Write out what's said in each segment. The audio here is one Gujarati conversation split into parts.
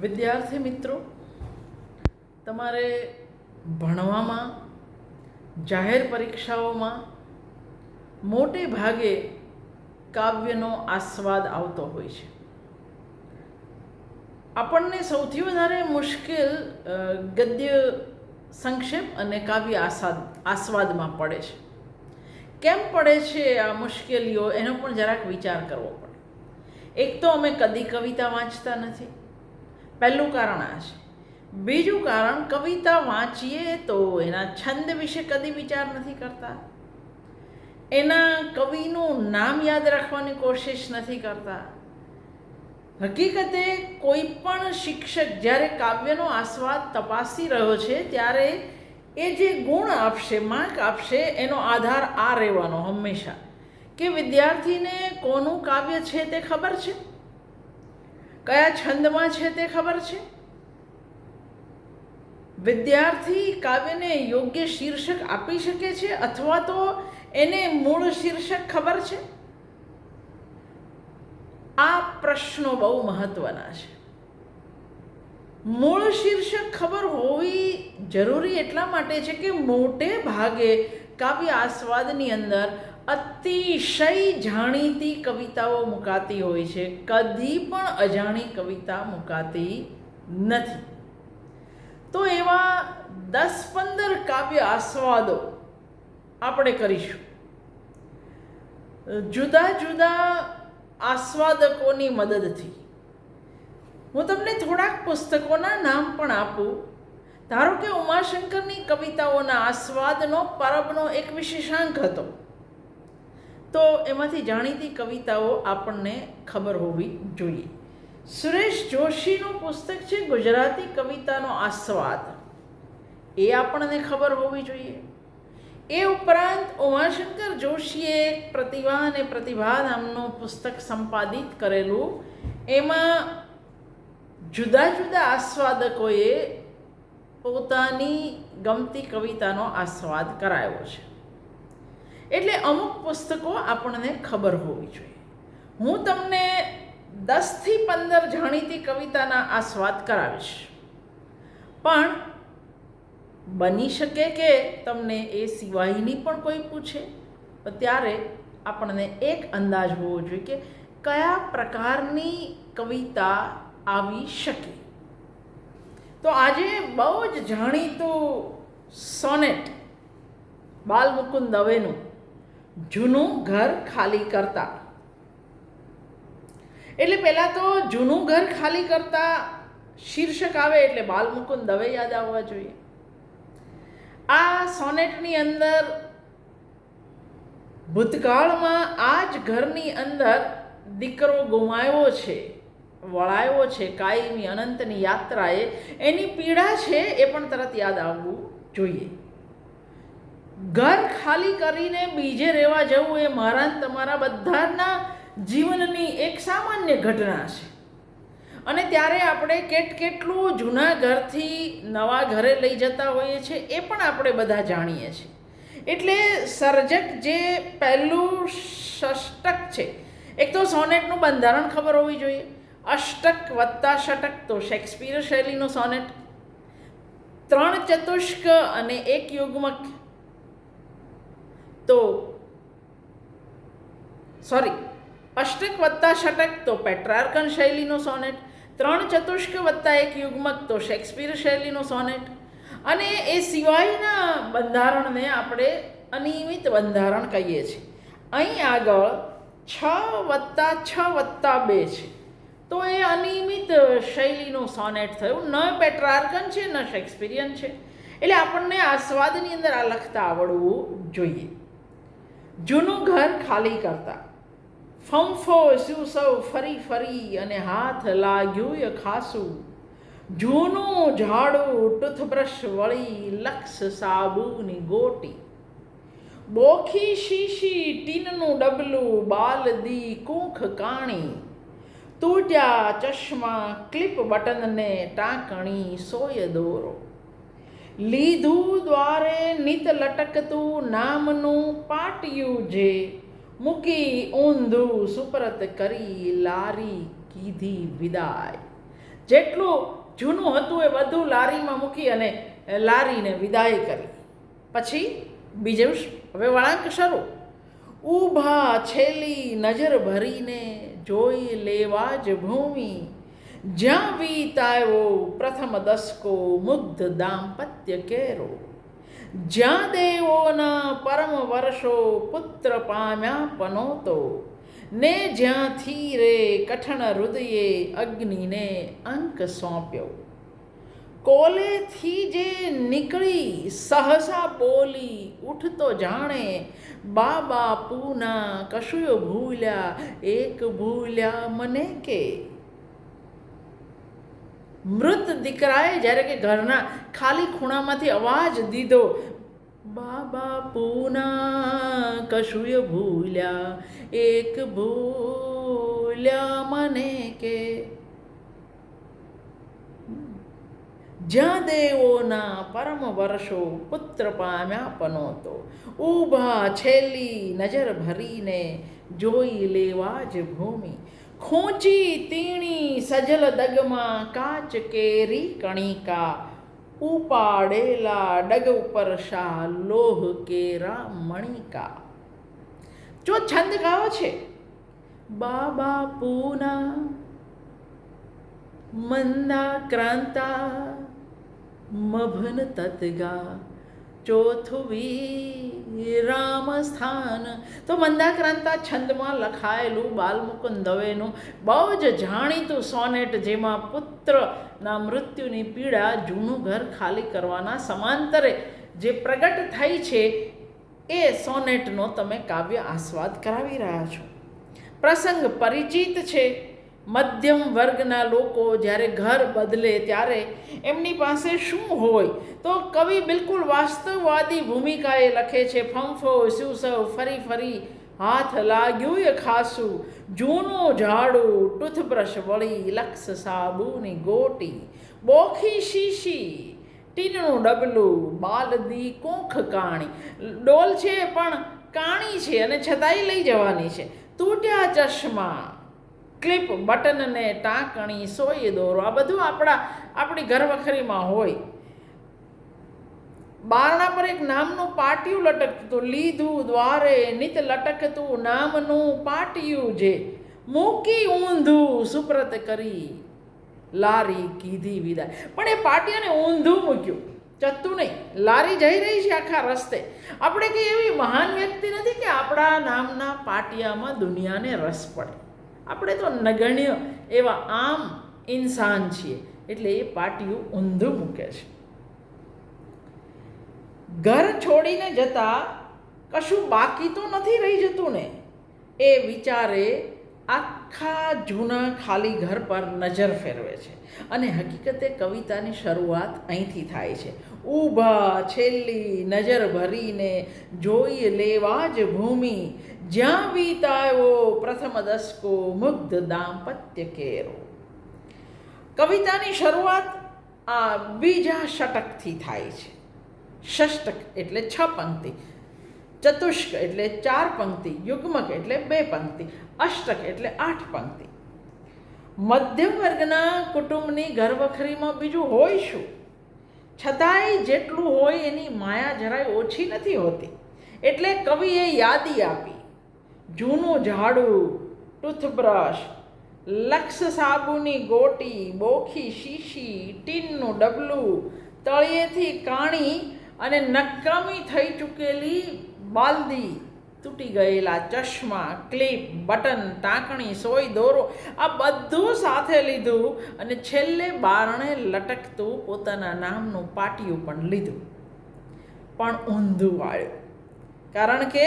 વિદ્યાર્થી મિત્રો, તમારે ભણવામાં, જાહેર પરીક્ષાઓમાં મોટે ભાગે કાવ્યનો આસ્વાદ આવતો હોય છે. આપણને સૌથી વધારે મુશ્કેલ ગદ્ય સંક્ષેપ અને કાવ્ય આસાદ, આસ્વાદમાં પડે છે. કેમ પડે છે આ મુશ્કેલીઓ? એનો પણ જરાક વિચાર કરવો પડે. એક તો અમે કદી કવિતા વાંચતા નથી. પહેલું કારણ આ છે. બીજું કારણ કવિતા વાંચીએ તો એના છંદ વિશે કદી વિચાર નથી કરતા. એના કવિનું નામ યાદ રાખવાની કોશિશ નથી કરતા. હકીકતે કોઈ પણ શિક્ષક જ્યારે કાવ્યનો આસ્વાદ તપાસી રહ્યો છે, ત્યારે એ જે ગુણ આપશે માર્ક આપશે, એનો આધાર આ રહેવાનો હંમેશા. કે વિદ્યાર્થીને કોનું કાવ્ય છે તે ખબર છે? કયા છંદમાં છે તે ખબર છે? વિદ્યાર્થી કાવ્યને યોગ્ય શીર્ષક આપી શકે છે અથવા તો એને મૂળ શીર્ષક ખબર છે? આ પ્રશ્નો બહુ મહત્વના છે. મૂળ શીર્ષક ખબર હોવી જરૂરી એટલા માટે છે કે મોટે ભાગે કાવ્ય આસ્વાદની અંદર અતિશય જાણીતી કવિતાઓ મુકાતી હોય છે. કદી પણ અજાણી કવિતા મુકાતી નથી. તો એવા દસ પંદર કાવ્ય આસ્વાદો આપણે કરીશું. જુદા જુદા આસ્વાદકોની મદદથી. હું તમને થોડાક પુસ્તકોના નામ પણ આપું. ધારો કે ઉમાશંકરની કવિતાઓના આસ્વાદનો, પરબનો એક વિશેષાંક હતો. તો એમાંથી જાણીતી કવિતાઓ આપણને ખબર હોવી જોઈએ. સુરેશ જોશીનું પુસ્તક છે ગુજરાતી કવિતાનો આસ્વાદ. એ આપણને ખબર હોવી જોઈએ. એ ઉપરાંત ઉમાશંકર જોશીએ પ્રતિભા અને પ્રતિભા નામનું પુસ્તક સંપાદિત કરેલું. એમાં જુદા જુદા આસ્વાદકોએ પોતાની ગમતી કવિતાનો આસ્વાદ કરાયો છે. એટલે અમુક પુસ્તકો આપણને ખબર હોવી જોઈએ. હું તમને દસથી પંદર જાણીતી કવિતાના આસ્વાદ કરાવીશ. પણ બની શકે કે તમને એ સિવાયની પણ કોઈ પૂછે ત્યારે આપણને એક અંદાજ હોવો જોઈએ કે કયા પ્રકારની કવિતા આવી શકે. તો આજે બહુ જ જાણીતું સોનેટ બાલમુકુંદ દવેનું જૂનું ઘર ખાલી કરતા. એટલે પહેલાં તો જૂનું ઘર ખાલી કરતા શીર્ષક આવે એટલે બાલમુકુંદ દવે યાદ આવવા જોઈએ. આ સોનેટની અંદર ભૂતકાળમાં આ જ ઘરની અંદર દીકરો ગુમાયો છે, વળાયો છે, કાયમી અનંતની યાત્રાએ. એની પીડા છે એ પણ તરત યાદ આવવું જોઈએ. ઘર ખાલી કરીને બીજે રહેવા જવું એ મારા તમારા બધાના જીવનની એક સામાન્ય ઘટના છે. અને ત્યારે આપણે કેટ કેટલું જૂના ઘરથી નવા ઘરે લઈ જતા હોઈએ છીએ એ પણ આપણે બધા જાણીએ છીએ. એટલે સર્જક જે પહેલું ષષ્ટક છે, એક તો સોનેટનું બંધારણ ખબર હોવી જોઈએ. અષ્ટક વત્તા ષટક તો શેક્સપિયર શૈલીનો સોનેટ. ત્રણ ચતુષ્ક અને એક યુગ્મક. તો સોરી, અષ્ટક વત્તા ષટક તો પેટ્રાર્કન શૈલીનો સોનેટ, ત્રણ ચતુષ્ક વત્તા એક યુગ્મક તો શેક્સપિયર શૈલીનો સોનેટ. અને એ સિવાયના બંધારણને આપણે અનિયમિત બંધારણ કહીએ છીએ. અહીં આગળ છ વત્તા છ વત્તા બે છે. તો એ અનિયમિત શૈલીનું સોનેટ થયું. ન પેટ્રાર્કન છે, ન શેક્સપિરિયન છે. એટલે આપણને આસ્વાદની અંદર આ લખતા આવડવું જોઈએ. જૂનું ઘર ખાલી કરતા. ફંફો શું સૌ ફરી ફરી અને હાથ લાગ્યું ખાસું. જૂનું ઝાડું ટૂથબ્રશ વળી લક્ષ સાબુની ગોટી. બોખી શીશી ટીનનું ડબલું બાલદી કૂંખ કાણી. તૂટ્યા ચશ્મા ક્લિપ બટનને ટાંકણી સોય દોરો. લીધું દ્વારે નિત લટકતું નામનું પાટિયું જે મૂકી ઊંધું સુપરત કરી લારી કીધી વિદાય. જેટલું જૂનું હતું એ બધું લારીમાં મૂકી અને લારીને વિદાય કરી. પછી બીજું હવે વળાંક શરૂ. ઊભા છેલ્લી નજર ભરીને જોઈ લેવા જ ભૂમિ જ્યાં વીતાયો પ્રથમ દસકો મુગ્ધ દાંપત્ય કેરો. જ્યાં દેવોના પરમ વર્ષો પુત્ર પામ્યા પનોતો. ને જ્યાંથી રે કઠણ હૃદયે અગ્નિને અંક સોંપ્યો. કોલેથી જે નીકળી સહસા બોલી ઉઠતો જાણે બાબા પૂના કશું ભૂલ્યા, એક ભૂલ્યા મને કે મૃત દીકરાએ જ્યારે કે ઘરના ખાલી ખૂણામાંથી અવાજ દીધો, બાબા પૂના કશુય ભૂલ્યા, એક ભૂલ્યા મને કે. જ્યાં દેવોના પરમ વર્ષો પુત્ર પામ્યા પનોતો, ઊભા છેલ્લી નજર ભરીને જોઈ લેવા જ ભૂમિ. ખૂંચી તીણી સજલ દગમાં કાચ કેરી કણિકા, ઉપાડેલા ડગ ઉપર શા લોહ કેરા મણિકા જો છંદ ગાવો છે, બાબા પૂના, મંદા ક્રાંતા, મભન તતગા ચોથું વિરામ સ્થાન તો મંદાક્રાંતા છંદમાં લખાયેલું બાલમુકુંદ દવેનું બહુ જ જાણીતું સોનેટ જેમાં પુત્રના મૃત્યુની પીડા જૂનું ઘર ખાલી કરવાના સમાંતરે જે પ્રગટ થઈ છે, એ સોનેટનો તમે કાવ્ય આસ્વાદ કરાવી રહ્યા છો. પ્રસંગ પરિચિત છે. મધ્યમ વર્ગના લોકો જ્યારે ઘર બદલે ત્યારે એમની પાસે શું હોય? તો કવિ બિલકુલ વાસ્તવવાદી ભૂમિકાએ લખે છે ફંફો સુસવ ફરી ફરી હાથ લાગ્યું એ ખાસું. જૂનું ઝાડું, ટૂથબ્રશ વળી લક્ષ સાબુની ગોટી. બોખી શીશી ટીનનું ડબલું, બાલદી કોંખ કાણી. ડોલ છે પણ કાણી છે અને છતાંય લઈ જવાની છે. તૂટ્યા ચશ્મા ક્લિપ બટનને ટાંકણી, સોય દોરો, આ બધું આપણા આપણી ઘરવખરીમાં હોય. બારણા પર એક નામનું પાટિયું લટકતું લીધું દ્વારે, નિત લટકતું નામનું પાટિયું જે મૂકી ઊંધું સુપ્રત કરી લારી કીધી વિદાય. પણ એ પાટિયાને ઊંધું મૂક્યું. ચત્તું નહીં. લારી જઈ રહી છે આખા રસ્તે. આપણે કંઈ એવી મહાન વ્યક્તિ નથી કે આપણા નામના પાટિયામાં દુનિયાને રસ પડે. આપણે તો નગણ્ય એવા આમ ઇન્સાન છીએ. એટલે એ પાટિયું ઊંધું મૂકે છે. ઘર છોડીને જતા કશું બાકી તો નથી રહી જતું ને? એ વિચારે આખા જૂના ખાલી ઘર પર નજર ફેરવે છે. અને હકીકતે કવિતાની શરૂઆત અહીંથી થાય છે. ઊભા છેલ્લી નજર ભરીને જોઈ લેવા જ ભૂમિ જ્યાં વીતાયો પ્રથમ દસકો મુગ્ધ દાંપત્ય કેરો. કવિતાની શરૂઆત આ બીજા ષટકથી થાય છે. ષષ્ટક એટલે છ પંક્તિ, ચતુષ્ક એટલે ચાર પંક્તિ, યુગ્મક એટલે બે પંક્તિ, અષ્ટક એટલે આઠ પંક્તિ. મધ્યમ વર્ગના કુટુંબની ઘરવખરીમાં બીજું હોય શું? છતાંય જેટલું હોય એની માયા જરાય ઓછી નથી હોતી. એટલે કવિએ યાદી આપી. જૂનું ઝાડું, ટૂથબ્રશ લક્ષ સાબુની ગોટી, બોખી, શીશી, ટીનનું ડબલું, તળિયેથી કાણી અને નકામી થઈ ચૂકેલી બાલદી, તૂટી ગયેલા ચશ્મા, ક્લિપ, બટન ટાંકણી સોય, દોરો, આ બધું સાથે લીધું અને છેલ્લે બારણે લટકતું પોતાના નામનું પાટિયું પણ લીધું. પણ ઊંધું વાળ્યું. કારણ કે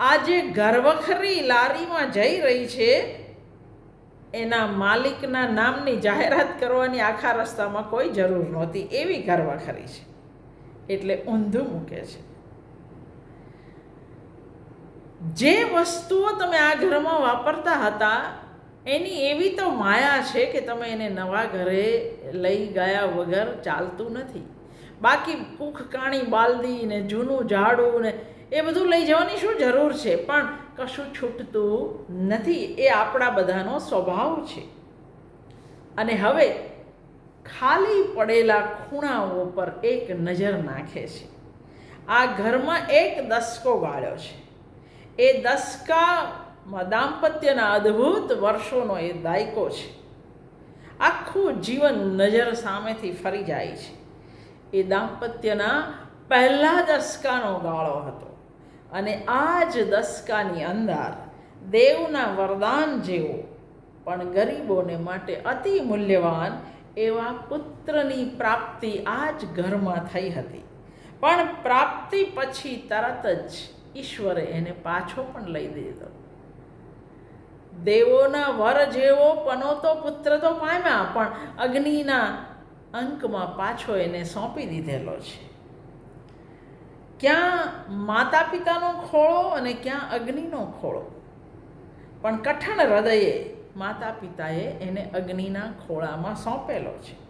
આ જે ઘરવખરી લારીમાં જઈ રહી છે. એના માલિકના નામની જાહેરાત કરવાની આખા રસ્તામાં કોઈ જરૂર નહોતી. એવી ઘરવખરી છે. એટલે ઊંધું મૂકે છે. જે વસ્તુઓ તમે આ ઘરમાં વાપરતા હતા, એની એવી તો માયા છે કે તમે એને નવા ઘરે લઈ ગયા વગર ચાલતું નથી. બાકી કૂખ કાણી, બાલદી ને જૂનું ઝાડું ને એ બધું લઈ જવાની શું જરૂર છે? પણ કશું છૂટતું નથી. એ આપણા બધાનો સ્વભાવ છે. અને હવે ખાલી પડેલા ખૂણાઓ પર એક નજર નાખે છે. આ ઘરમાં એક દસકો ગાળ્યો છે. એ દસકામાં દાંપત્યના અદ્ભુત વર્ષોનો એ દાયકો છે. આખું જીવન નજર સામેથી ફરી જાય છે. એ દાંપત્યના પહેલા દસકાનો ગાળો હતો. અને આ જ દસકાની અંદર દેવના વરદાન જેવો, પણ ગરીબોને માટે અતિ મૂલ્યવાન એવા પુત્રની પ્રાપ્તિ આ જ ઘરમાં થઈ હતી. પણ પ્રાપ્તિ પછી તરત જ ઈશ્વરે એને પાછો પણ લઈ દીધો. દેવોના વર જેવો પનોતો પુત્ર તો પામ્યા, પણ અગ્નિના અંકમાં પાછો એને સોંપી દીધેલો છે. ક્યાં માતા પિતાનો ખોળો અને ક્યાં અગ્નિનો ખોળો. પણ કઠણ હૃદયે માતા પિતાએ એને અગ્નિના ખોળામાં સોંપેલો છે.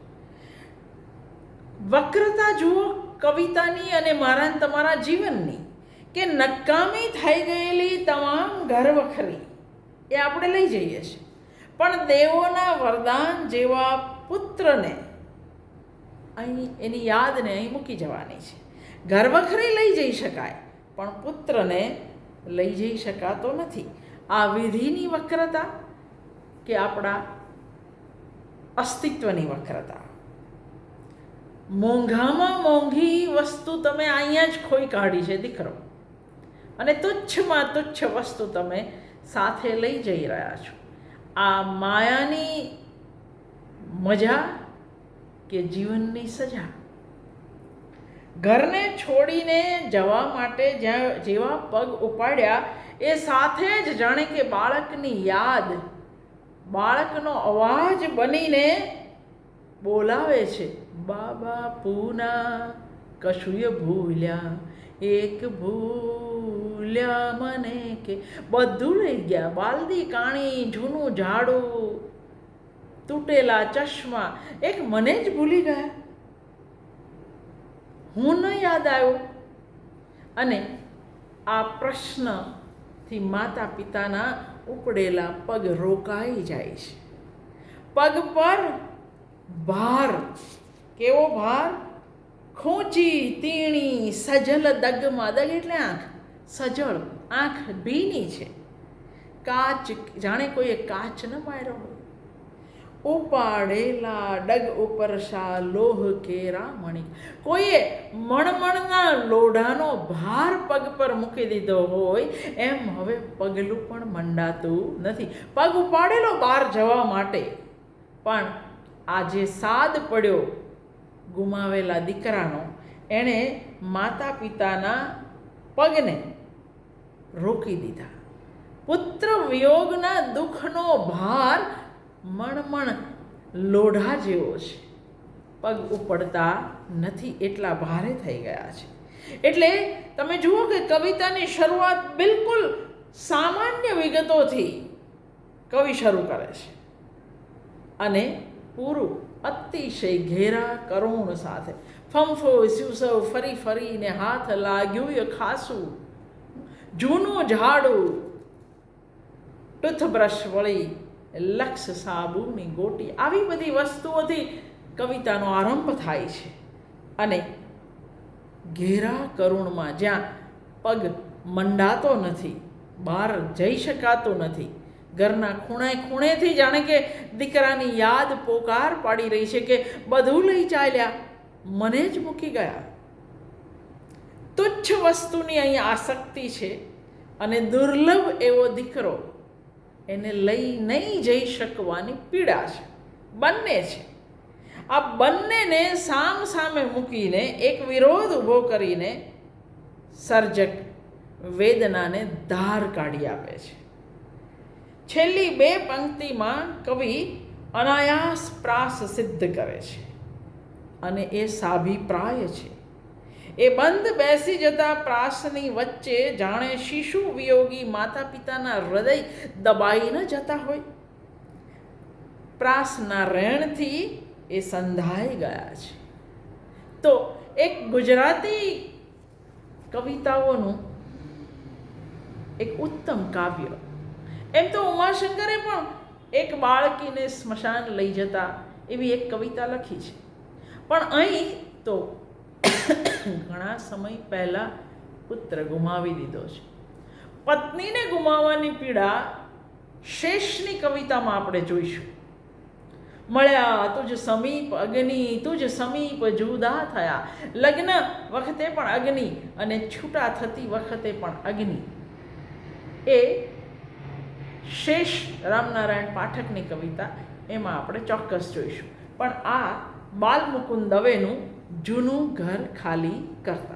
વક્રતા જુઓ કવિતાની અને મારા તમારા જીવનની, કે નકામી થઈ ગયેલી તમામ ઘરવખરી એ આપણે લઈ જઈએ છીએ. પણ દેવોના વરદાન જેવા પુત્રને અહીં એની યાદને અહીં મૂકી જવાની છે. ગર્વખરી લઈ જઈ શકાય, પણ પુત્રને લઈ જઈ શકાતો નથી. આ વિધિની વક્રતા કે આપણા અસ્તિત્વની વક્રતા? મોંઘામાં મોંઘી વસ્તુ તમે અહીંયા જ ખોઈ કાઢી છે, દીકરો. અને તુચ્છમાં તુચ્છ વસ્તુ તમે સાથે લઈ જઈ રહ્યા છો. આ માયાની મજા કે જીવનની સજા. ઘરને છોડીને જવા માટે જેવા પગ ઉપાડ્યા, એ સાથે જ જાણે કે બાળકની યાદ, બાળકનો અવાજ બનીને બોલાવે છે, બાબા પૂના, કશુંય ભૂલ્યા, એક ભૂલ્યા મને કે. બધું લઈ ગયા, બાલદી કાણી, જૂનું ઝાડું તૂટેલા ચશ્મા. એક મને જ ભૂલી ગયા. હું ન યાદ આવ્યો. અને આ પ્રશ્નથી માતા પિતાના ઉપડેલા પગ રોકાઈ જાય છે. પગ પર ભાર. કેવો ભાર? ખૂંચી, તીણી સજલ દગમાં. દગ એટલે આંખ. સજળ આંખ ભીની છે. કાચ. જાણે કોઈએ કાચ ન માર્યો હોય. ઉપાડેલા ડગ ઉપર શા લોહ કેરા મણી. કોઈએ મણમણના લોઢાનો ભાર પગ પર મૂકી દીધો હોય, એમ હવે પગલું પણ મંડાતું નથી. પગ ઉપાડેલો બહાર જવા માટે. પણ આજે સાદ પડ્યો ગુમાવેલા દીકરાનો, એણે માતા પિતાના પગને રોકી દીધા. પુત્ર વિયોગના દુઃખનો ભાર મણમણ લોઢા જેવો છે. પગ ઉપડતા નથી એટલા ભારે થઈ ગયા છે. એટલે તમે જુઓ કે કવિતાની શરૂઆત બિલકુલ સામાન્ય વિગતોથી કવિ શરૂ કરે છે. અને પૂરું અતિશય ઘેરા કરુણ સાથે ફંફો સિવસવ ફરી ફરીને હાથ લાગ્યું ખાસું. જૂનું ઝાડું ટૂથબ્રશ વળી લક્ષ સાબુની ગોટી. આવી બધી વસ્તુઓથી કવિતાનો આરંભ થાય છે. અને ઘેરા કરુણમાં જ્યાં પગ મંડાતો નથી, બહાર જઈ શકાતો નથી, ઘરના ખૂણે ખૂણેથી જાણે કે દીકરાની યાદ પોકાર પાડી રહી છે કે બધું લઈ ચાલ્યા, મને જ મૂકી ગયા. તુચ્છ વસ્તુની અહીં આસક્તિ છે અને દુર્લભ એવો દીકરો એને લઈ નહીં જઈ શકવાની પીડા છે. બંને છે. આ બંનેને સામ સામે મૂકીને એક વિરોધ ઊભો કરીને સર્જક વેદનાને ધાર કાઢી આપે છે. છેલ્લી બે પંક્તિમાં કવિ અનાયાસ પ્રાસ સિદ્ધ કરે છે અને એ સાભિપ્રાય છે. એ બંધ બેસી જતા પ્રાસની વચ્ચે જાણે શિશુ વિયોગી માતા પિતાના હૃદય દબાઈ ન જતા હોય. પ્રાસના રેણથી એ સંધાઈ ગયા છે. તો એક ગુજરાતી કવિતાઓનું એક ઉત્તમ કાવ્ય. એમ તો ઉમાશંકરે પણ એક બાળકીને સ્મશાન લઈ જતા એવી એક કવિતા લખી છે. પણ અહીં તો ઘણા સમય પહેલાં પુત્ર ગુમાવી દીધો છે. પત્નીને ગુમાવવાની પીડા શેષની કવિતામાં આપણે જોઈશું. મળ્યા, તુજ સમીપ અગ્નિ, તુજ સમીપ જુદા થયા. લગ્ન વખતે પણ અગ્નિ અને છૂટા થતી વખતે પણ અગ્નિ. એ શેષ રામનારાયણ પાઠકની કવિતા, એમાં આપણે ચોક્કસ જોઈશું. પણ આ બાલમુકુંદ દવેનું જૂનું ઘર ખાલી કરતા.